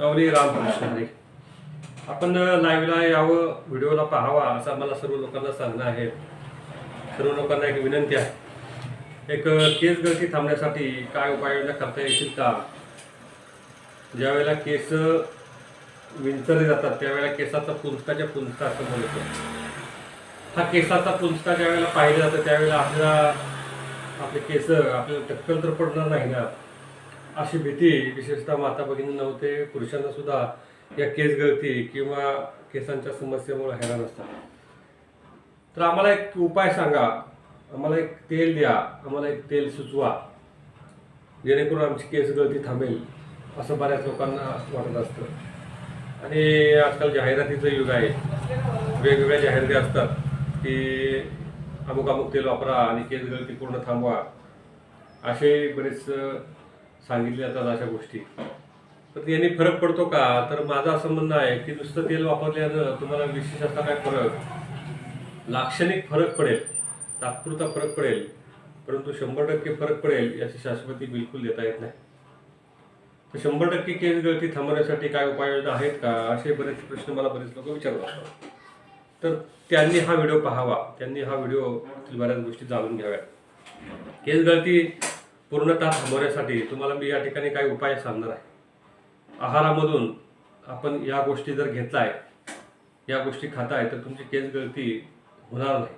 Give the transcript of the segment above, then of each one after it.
रावली रामकृष्ण हरी आपण लाईव्हला यावं व्हिडिओला पाहावा असं मला सर्व लोकांना सांगणं आहे. सर्व लोकांना एक विनंती आहे. एक केस गळती थांबण्यासाठी काय उपाययोजना करता येतील का? ज्यावेळेला केस विंचरले जातात त्यावेळेला केसाचा पुंजकाच्या पुंजका असं बोलतो हा केसाचा पुंजका ज्यावेळेला पाहिलं जातं त्यावेळेला आपल्याला आपले केस आपल्याला टक्कल तर पडणार नाही ना. अशी भीती विशेषतः माता भगिनी नव्हते पुरुषांना सुद्धा या केस गळती किंवा केसांच्या समस्येमुळे हैराण असतात. तर आम्हाला एक उपाय सांगा. आम्हाला एक तेल द्या. आम्हाला एक तेल सुचवा. जेणेकरून आमची केस गळती थांबेल असं बऱ्याच लोकांना वाटत असतं. आणि आजकाल जाहिरातीचं युग आहे. वेगवेगळ्या जाहिराती असतात की अमुक अमुक तेल वापरा आणि केस गळती पूर्ण थांबवा. असे बरेच सांगितल्या जातात अशा गोष्टी. तर याने फरक पडतो का? तर माझं असं म्हणणं आहे की नुसतं तेल वापरल्यानं तुम्हाला विशेष असा काय फरक? लाक्षणिक फरक पडेल. तात्पुरता फरक पडेल. परंतु शंभर टक्के फरक पडेल याची शाश्वती बिलकुल देता येत नाही. तर शंभर टक्के केस गळती थांबवण्यासाठी काय उपाययोजना आहेत का? असे बरेच प्रश्न मला बरेच लोक विचारत असतात तर त्यांनी हा व्हिडिओ पाहावा. त्यांनी हा व्हिडिओ बऱ्याच गोष्टी जाणून घ्याव्या केस गळती पूर्णतः थांबवण्यासाठी तुम्हाला मी या ठिकाणी काही उपाय सांगणार आहे. आहारामधून आपण या गोष्टी जर घेतलाय या गोष्टी खाताय तर तुमची केस गळती होणार नाही.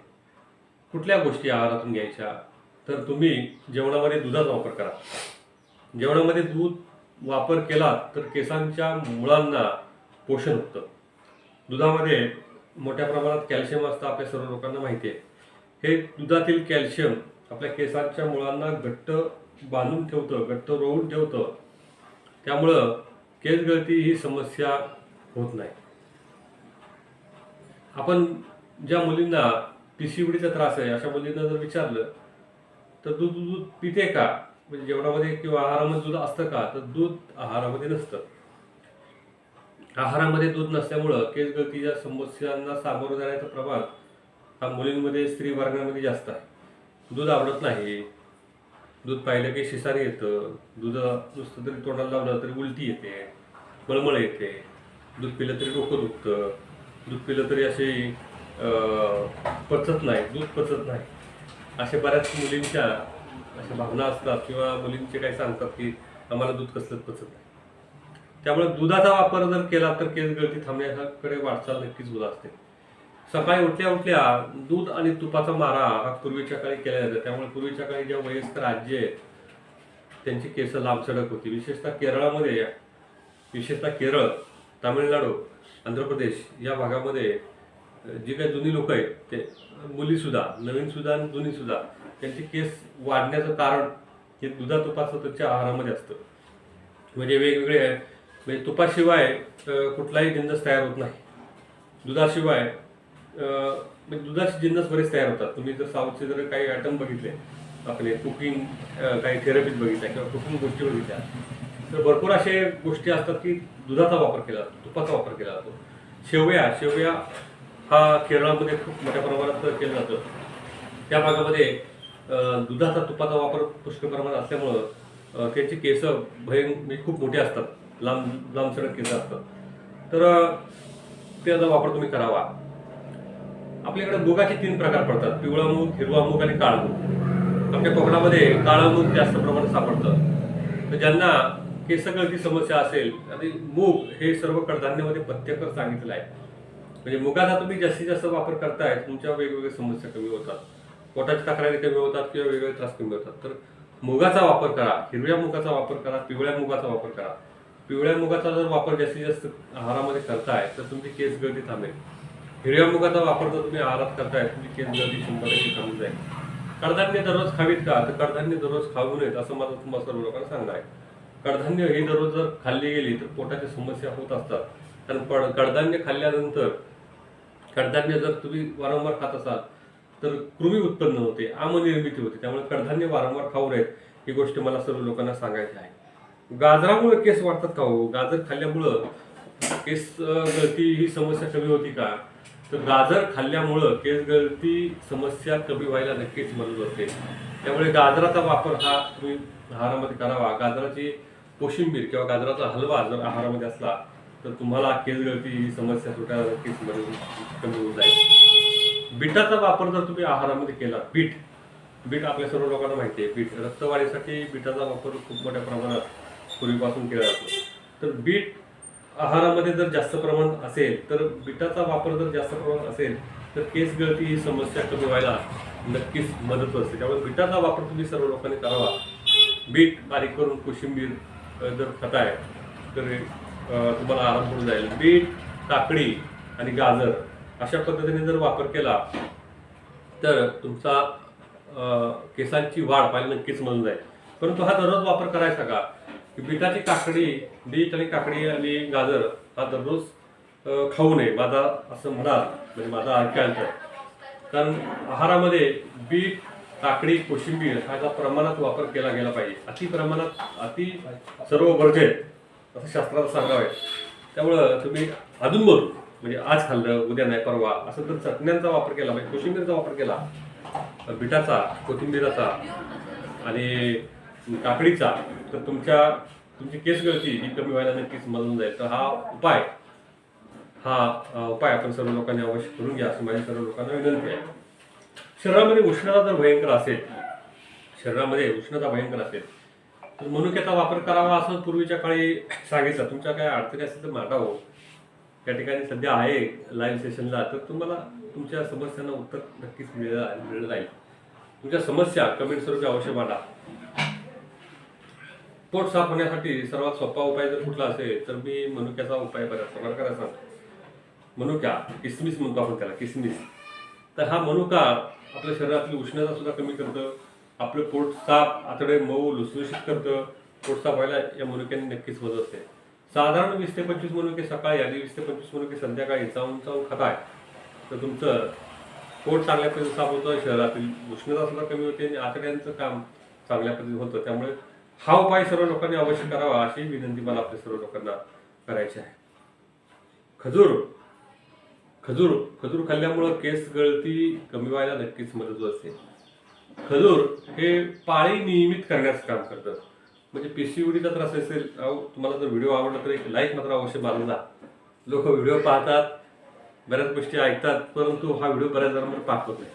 कुठल्या गोष्टी आहारातून घ्यायच्या? तर तुम्ही जेवणामध्ये दुधाचा वापर करा. जेवणामध्ये दूध वापर केला तर केसांच्या मुळांना पोषण होतं. दुधामध्ये मोठ्या प्रमाणात कॅल्शियम असतं आपल्या सर्व लोकांना माहिती आहे. हे दुधातील कॅल्शियम आपल्या केसांच्या मुळांना घट्ट बांधून ठेवतं घट्ट रोवून ठेवतं. त्यामुळं केस गळती ही समस्या होत नाही. आपण ज्या मुलींना पिसिवडीचा त्रास आहे अशा मुलींना जर विचारलं तर दूध दूध पिते का? म्हणजे जेवणामध्ये किंवा आहारामध्ये दूध असतं का? तर दूध आहारामध्ये नसतं. आहारामध्ये दूध नसल्यामुळं केस गळतीच्या समस्यांना सामोरं जाण्याचं प्रमाण हा मुलींमध्ये स्त्री वर्गामध्ये जास्त आहे. दूध आवडत नाही दूध पाहिलं की शिसार येतं. दूध नुसतं तरी तोंडाला लावलं तरी उलटी येते. मळमळ येते. दूध पिलं तरी डोकं दुखतं. दूध पिलं तरी असे पचत नाही. दूध पचत नाही. अशा बऱ्याच मुलींच्या अशा भावना असतात किंवा मुलींचे काही सांगतात की आम्हाला दूध कसलंच पचत नाही. त्यामुळे दुधाचा वापर जर केला तर केस गळती थांबण्याकडे वाटचाल नक्कीच होत असते. सकाळी उठल्या उठल्या दूध आणि तुपाचा मारा हा पूर्वीच्या काळी केला जातो. त्यामुळे पूर्वीच्या काळी ज्या वयस्कर आजी आहेत त्यांची केस लांबसडक होती. विशेषतः केरळामध्ये विशेषतः केरळ तामिळनाडू आंध्र प्रदेश या भागामध्ये जी काही जुनी लोक आहेत ते मुलीसुद्धा नवीनसुद्धा आणि जुनीसुद्धा त्यांचे केस वाढण्याचं कारण हे दुधा तुपाचं त्यांच्या आहारामध्ये असतं. म्हणजे वेगवेगळे म्हणजे तुपाशिवाय कुठलाही जिंदस तयार होत नाही. दुधाशिवाय म्हणजे दुधाचे जिन्नस बरेच तयार होतात. तुम्ही जर साऊथचे जर काही आयटम बघितले आपले कुकिंग काही थेरपीज बघितल्या किंवा कुकिंग गोष्टी बघितल्या तर भरपूर असे गोष्टी असतात की दुधाचा वापर केला जातो तुपाचा वापर केला जातो. शेवया शेवया हा केरळामध्ये खूप मोठ्या प्रमाणात केलं जातं. त्या भागामध्ये दुधाचा तुपाचा वापर पुष्कळ प्रमाणात असल्यामुळं त्याचे केस भयं म्हणजे खूप मोठे असतात. लांब लांबसडक केस असतात. तर त्याचा वापर तुम्ही करावा. आपल्याकडे मुगाचे तीन प्रकार पडतात. पिवळा मूग हिरवा मूग आणि काळा मूग. आपल्या कोकणामध्ये काळा मूग जास्त प्रमाणात सापडतं. तर ज्यांना केसगळती समस्या असेल आणि मूग हे सर्व कडधान्यामध्ये पथ्यकर सांगितलं आहे. म्हणजे मुगाचा तुम्ही जास्तीत जास्त वापर करताय तुमच्या वेगवेगळ्या समस्या कमी होतात. पोटाच्या तक्रारी कमी होतात किंवा वेगवेगळे त्रास कमी होतात. तर मुगाचा वापर करा हिरव्या मुगाचा वापर करा पिवळ्या मुगाचा वापर करा. पिवळ्या मुगाचा जर वापर जास्तीत जास्त आहारामध्ये करताय तर तुमची केस गळती थांबेल. हिरव्या मुगाचा वापर जर तुम्ही आहारात करताय तुम्ही केस गळती शंभर टक्के जाईल कडधान्य दररोज खावीत का? तर कडधान्य दररोज खाऊ नयेत असं माझं तुम्हाला सर्व लोकांना सांगणं आहे. कडधान्य हे दररोज जर खाल्ली गेली तर पोटाच्या समस्या होत असतात. कारण पड कडधान्य खाल्ल्यानंतर कडधान्य जर तुम्ही वारंवार खात असाल तर कृमी उत्पन्न होते आमनिर्मिती होते. त्यामुळे कडधान्य वारंवार खाऊ नयेत ही गोष्ट मला सर्व लोकांना सांगायची आहे. गाजरामुळे केस वाढतात का हो? गाजर खाल्ल्यामुळं केस गळती ही समस्या कमी होती का? तर गाजर खाल्ल्यामुळं केस गळती समस्या कमी व्हायला नक्कीच मदत होते. त्यामुळे गाजराचा वापर हा तुम्ही आहारामध्ये करावा. गाजराची कोशिंबीर किंवा गाजराचा हलवा जर आहारामध्ये असला तर तुम्हाला केस गळती ही समस्या सुटायला नक्कीच मदत कमी होऊन जाईल. बीटाचा वापर जर तुम्ही आहारामध्ये केला बीट. बीट आपल्या सर्व लोकांना माहिती आहे. बीट रक्तवाढीसाठी बीटाचा वापर खूप मोठ्या प्रमाणात पूर्वीपासून केला जातो. तर बीट आहारामध्ये जर जास्त प्रमाण असेल तर बिटाचा वापर जर जास्त प्रमाणात असेल तर केस गळती ही समस्या कमी व्हायला नक्कीच मदत असते त्यामुळे बीटाचा वापर तुम्ही सर्व लोकांनी करावा. बीट बारीक करून कोशिंबीर जर खाताय तर तुम्हाला आराम होऊन जाईल. बीट काकडी आणि गाजर अशा पद्धतीने जर वापर केला तर तुमचा केसांची वाढ पाहिजे नक्कीच म्हणून जाईल परंतु हा दररोज वापर करायचा का? की बिटाची काकडी बीट आणि काकडी आणि गाजर हा दररोज खाऊ नये माझा असं म्हणाल म्हणजे माझा ऐकायला तर कारण आहारामध्ये बीट काकडी कोशिंबीर ह्याचा प्रमाणात वापर केला गेला पाहिजे. अति प्रमाणात अति सर्व वर्जित असं शास्त्राला सांगावे. त्यामुळं तुम्ही अजून बोलू म्हणजे आज खाल्लं उद्या नाही परवा असं तर चटण्यांचा वापर केला पाहिजे कोशिंबीरचा वापर केला बिटाचा कोथिंबीराचा आणि काकडीचा तर तुमच्या तुमची केस गळती ही कमी व्हायला नक्कीच मदत जाईल तर हा उपाय हा उपाय आपण सर्व लोकांनी अवश्य करून घ्या असं माझी सर्व लोकांना विनंती आहे. शरीरामध्ये उष्णता जर भयंकर असेल शरीरामध्ये उष्णता भयंकर असेल तर मनुक्याचा वापर करावा असं पूर्वीच्या काळी सांगितलं. तुमच्या काय अडचणी असेल तर मांडावं त्या हो. ठिकाणी सध्या आहे लाईव्ह सेशनला तर तुम्हाला तुमच्या समस्यांना उत्तर नक्कीच मिळेल मिळलं जाईल तुमच्या समस्या कमेंट स्वरूपी अवश्य मांडा. पोट साफ होण्यासाठी सर्वात सोपा उपाय जर कुठला असेल तर मी मनुक्याचा उपाय बऱ्याच प्रमाणात करा सांगतो. मनुका किसमिस म्हणतो आपण त्याला किसमिस. तर हा मनुका आपल्या शरीरातली उष्णता सुद्धा कमी करतं आपलं पोट साफ आतडे मऊ लुसलुशीत करतं पोट साफ व्हायला या मनुक्याने नक्कीच मदत असते साधारण वीस ते पंचवीस मनुके सकाळी आणि वीस ते पंचवीस मनुके संध्याकाळी चावून चावून खाताय तर तुमचं पोट चांगल्या पद्धतीने साफ होतं शरीरातील उष्णता सुद्धा कमी होते आणि आतड्यांचं काम चांगल्या पद्धतीने होतं. त्यामुळे हा उपाय सर्व लोकांनी अवश्य करावा अशी विनंती मला आपल्या सर्व लोकांना करायची आहे. खजूर खजूर खजूर खाल्ल्यामुळं केस गळती कमी व्हायला नक्कीच मदत असते खजूर हे पाळी नियमित करण्याचं काम करतं. म्हणजे पीसीओडीचा त्रास असेल तुम्हाला जर व्हिडिओ आवडला तर एक लाईक मात्र अवश्य बांधला लोक व्हिडिओ पाहतात बऱ्याच गोष्टी ऐकतात परंतु हा व्हिडिओ बऱ्याच जणांवर पाहत नाही.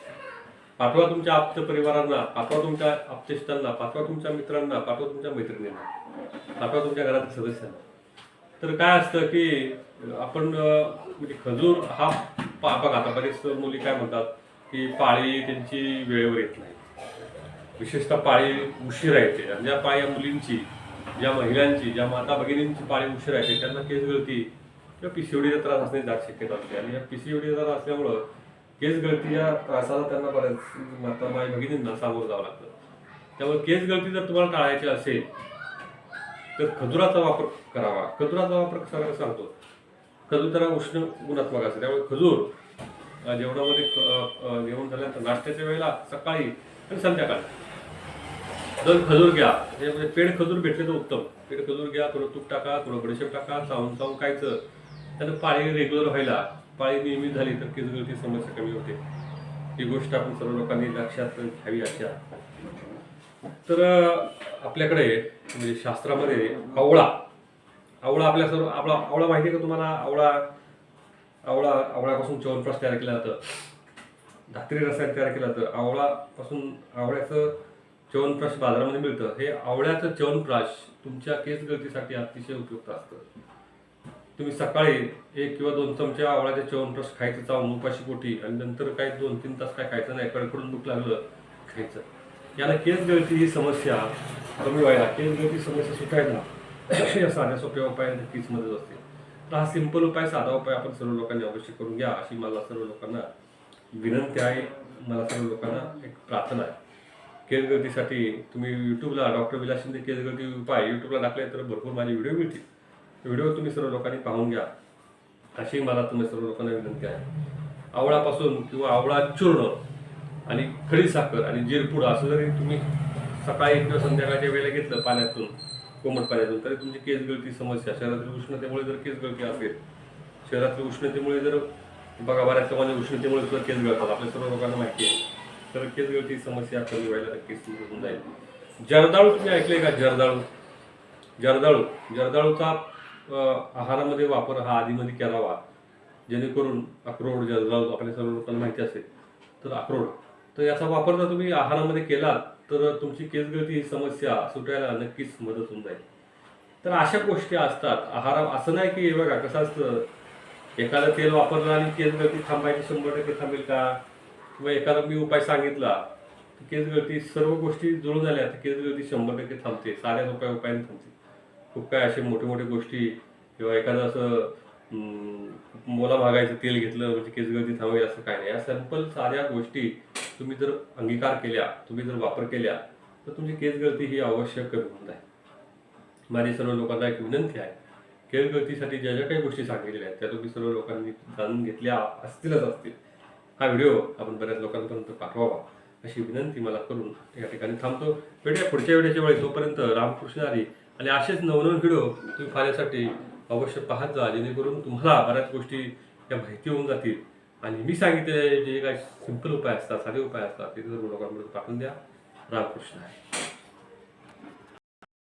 पाठवा तुमच्या आप्त परिवारांना पाठवा तुमच्या आप्तेष्टांना पाठवा तुमच्या मित्रांना पाठवा तुमच्या मैत्रिणींना पाठवा तुमच्या घरातील सदस्यांना. तर काय असतं की आपण म्हणजे खजूर हा पा बघा आता बरेच मुली काय म्हणतात की पाळी त्यांची वेळेवर येत नाही. विशेषतः पाळी उशिरा येते. आणि ज्या पाळी या मुलींची ज्या महिलांची ज्या माता भगिनींची पाळी उशिरा येते त्यांना केस गळती किंवा पिसिओडीचा त्रास असण्याची दाट शक्यता असते. आणि या पिसिओडीचा त्रास असल्यामुळं केस गळतीच्या त्रासाला त्यांना बऱ्याच माता माई भगिनींना सामोरं जावं लागतं. त्यामुळे केस गळती जर तुम्हाला टाळायची असेल तर खजुराचा वापर करावा. खजुराचा वापर कसा सांगतो? खजूर त्याला उष्ण गुणात्मक असते. त्यामुळे खजूर जेवणामध्ये जेवण झाल्यानंतर नाश्त्याच्या वेळेला सकाळी आणि संध्याकाळी. दोन खजूर घ्या हे म्हणजे पेड खजूर भेटले तर उत्तम. पेड खजूर घ्या थोडं तूप टाका थोडं बडीशेप टाका चावून चावून खायचं. त्यानं पाणी रेग्युलर व्हायला पाळी नियमित झाली तर केसगळती समस्या कमी होते. ही गोष्ट आपण सर्व लोकांनी लक्षात घ्यावी अशी आहे. तर आपल्याकडे म्हणजे शास्त्रामध्ये आवळा आवळा आपल्या सर्व आपला आवळा माहिती आहे का तुम्हाला? आवळा आवळा आवळ्यापासून च्यवनप्राश तयार केलं जातं. धात्री रसायन तयार केलं जातं. आवळापासून आवळ्याचं च्यवनप्राश बाजारामध्ये मिळतं. हे आवळ्याचं च्यवनप्राश तुमच्या केस गळतीसाठी अतिशय उपयुक्त असतं. तुम्ही सकाळी एक किंवा दोन चमचे आवळ्याचे च्यवनप्राश खायचं चावून उपाशी पोटी आणि नंतर काय दोन तीन तास काय खायचं नाही कडकडून दुख लागलं खायचं. याला केस गळती ही समस्या कमी व्हायला केस गळती समस्या सुटायला या साध्या सोप्या उपाय तीच मदत असते. तर हा सिंपल उपाय साधा उपाय आपण सर्व लोकांनी अवश्य करून घ्या अशी मला सर्व लोकांना विनंती आहे. मला सर्व लोकांना एक प्रार्थना आहे. केसगळतीसाठी तुम्ही यूट्यूबला डॉक्टर विलास शिंदे केसगळती उपाय यूट्यूबला टाकले तर भरपूर माझे व्हिडिओ मिळतील. व्हिडिओ तुम्ही सर्व लोकांनी पाहून घ्या. अशी मला तुम्ही सर्व लोकांना विनंती आहे. आवळापासून किंवा आवळा चूर्ण आणि खडी साखर आणि जिरपूड असं जरी तुम्ही सकाळी किंवा संध्याकाळच्या वेळेला घेतलं पाण्यातून कोमट पाण्यातून तरी तुमची केस गळती समस्या. शहरातील उष्णतेमुळे जर केस गळती असेल शहरातील उष्णतेमुळे जर बघा बऱ्याच समाजात उष्णतेमुळे सुद्धा केस गळतात. आपल्या सर्व लोकांना माहिती आहे. तर केस गळती समस्या कमी व्हायला नक्कीच होऊन जाईल. जर्दाळू तुम्ही ऐकले का? जर्दाळू. जर्दाळू. जर्दाळूचा आहारामध्ये वापर हा आधीमध्ये करावा. जेणेकरून अक्रोड जळगाव आपल्या सर्व लोकांना माहिती असेल. तर अक्रोड. तर याचा वापर जर तुम्ही आहारामध्ये केलात तर तुमची केसगळती ही समस्या सुटायला नक्कीच मदत होऊन जाईल. तर अशा गोष्टी असतात. आहार असं नाही की बघा कसं असतं? एखादं तेल वापरलं आणि केसगळती थांबायची शंभर टक्के थांबेल का? किंवा एखादा मी उपाय सांगितला केसगळती सर्व गोष्टी जुळून झाल्या तर केसगळती शंभर टक्के थांबते. साऱ्या उपाय उपायाने थांबते. खूप काय असे मोठे मोठे गोष्टी किंवा एखादं असं मोला भागायचं तेल घेतलं म्हणजे केस गळती थांबेल असं काय नाही. या सिंपल साऱ्या गोष्टी तुम्ही जर अंगीकार केल्या तुम्ही जर वापर केल्या तर तुमची केस गळती ही आवश्यक कमी होत आहे माझी सर्व लोकांना एक विनंती आहे केस गळतीसाठी ज्या ज्या काही गोष्टी सांगितलेल्या आहेत त्या तुम्ही सर्व लोकांनी जाणून घेतल्या असतीलच असतील. हा व्हिडिओ आपण बऱ्याच लोकांपर्यंत पाठवावा अशी विनंती मला करून या ठिकाणी थांबतो. भेटूया पुढच्या व्हिडिओच्या वेळी. तोपर्यंत रामकृष्ण हरी. आणि असेच नवनवीन व्हिडिओ तुम्ही पाहण्यासाठी अवश्य पाहत जा जेणेकरून तुम्हाला बऱ्याच गोष्टी या माहिती होऊन जातील. आणि मी सांगितलेले जे काही सिंपल उपाय असतात साधे उपाय असतात ते जर लोकांपर्यंत पाठवून द्या. रामकृष्ण आहे.